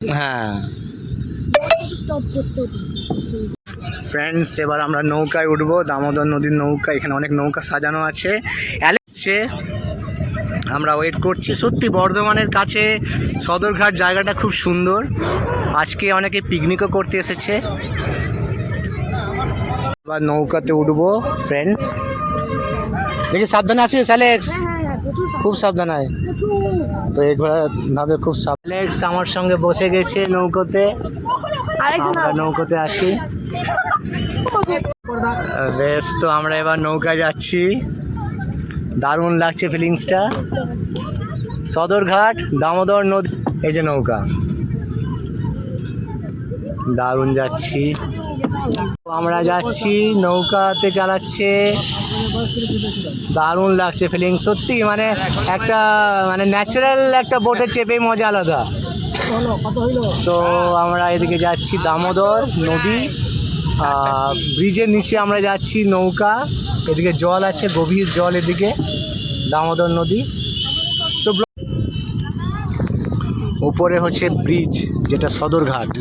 হ্যাঁ। ফ্রেন্ডস এবার আমরা নৌকায় উঠবো দামোদর নদীর নৌকা এখানে অনেক নৌকা সাজানো আছে। অ্যালেক্সে আমরা ওয়েট করছি। সত্যি বর্ধমানের কাছে সদরঘাট জায়গাটা খুব সুন্দর। আজকে অনেকে পিকনিকও করতে এসেছে। এবার নৌকাতে উঠবো ফ্রেন্ডস দেখি সাবধানে আছিস অ্যালেক্স হ্যাঁ হ্যাঁ খুব সাবধান প্রচুর তো এগুলো ভাবে খুব সাব- অ্যালেক্স আমার সঙ্গে বসে গেছে নৌকোতে। আমরা নৌকোতে আসি। বেশ তো আমরা এবার নৌকা যাচ্ছি। দারুণ লাগছে ফিলিংসটা সদরঘাট দামোদর নদী এই যে নৌকা। দারুণ যাচ্ছি। আমরা যাচ্ছি নৌকাতে চালাচ্ছে। দারুণ লাগছে ফিলিং সত্যি মানে একটা মানে ন্যাচারাল একটা বোটে চেপে মজা আলাদা। তো আমরা এদিকে যাচ্ছি দামোদর নদী ব্রিজের নিচে আমরা যাচ্ছি নৌকা এদিকে জল আছে গভীর জল এদিকে দামোদর নদী। তো উপরে হচ্ছে ব্রিজ যেটা সদরঘাট।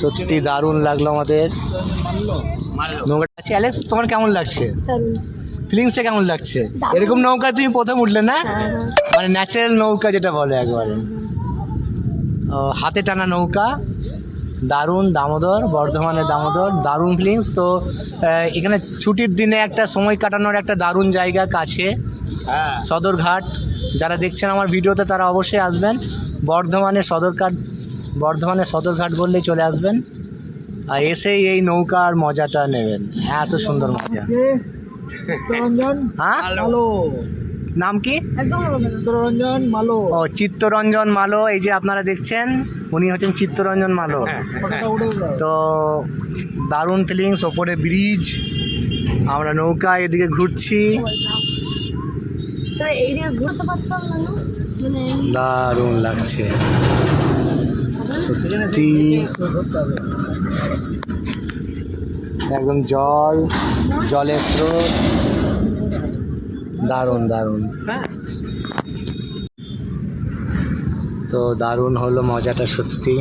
সত্যি দারুণ লাগল আমাদের। নৌকা আছে। অ্যালেক্স তোমার কেমন লাগছে? ফিলিংসটা কেমন লাগছে? এরকম নৌকা তুমি প্রথম উঠলে না? হ্যাঁ, মানে ন্যাচারাল নৌকা যেটা বলে একবারে। ও, হাতে টানা নৌকা। দারুণ দামোদর বর্ধমানে দামোদর দারুণ ফিলিংস তো এখানে ছুটির দিনে একটা সময় কাটানোর একটা দারুণ জায়গা কাছে। সদরঘাট। যারা দেখছেন আমার ভিডিওতে তারা অবশ্যই আসবেন। বর্ধমানে সদরঘাট বর্ধমানে সদরঘাট বললেই চলে আসবেন। আর এসেই এই নৌকার মজাটা নেবেন। এত সুন্দর মজা। হ্যাঁ? নাম কি? একদম রঞ্জন মালো। ও চিত্তরঞ্জন মালো এই যে আপনারা দেখছেন উনি হচ্ছেন চিত্তরঞ্জন মালো। উঠে দিল। তো দারুণ ফিলিংস ওপরে ব্রিজ আমরা নৌকা এদিকে ঘুরছি। স্যার এই দিকে ঘুরতে পারতাম না না? মানে দারুণ লাগছে। সত্যি। একদম জল জলের স্রোত। দারুণ দারুণ। তো দারুণ হলো মজাটা সত্যি।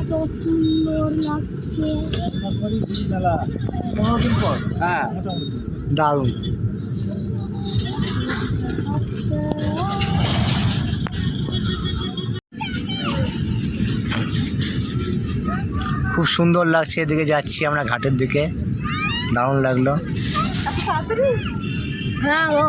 এত সুন্দর হ্যাঁ দারুণ খুব সুন্দর লাগছে এদিকে যাচ্ছি আমরা ঘাটের দিকে। দারুণ লাগল। হ্যাঁ গো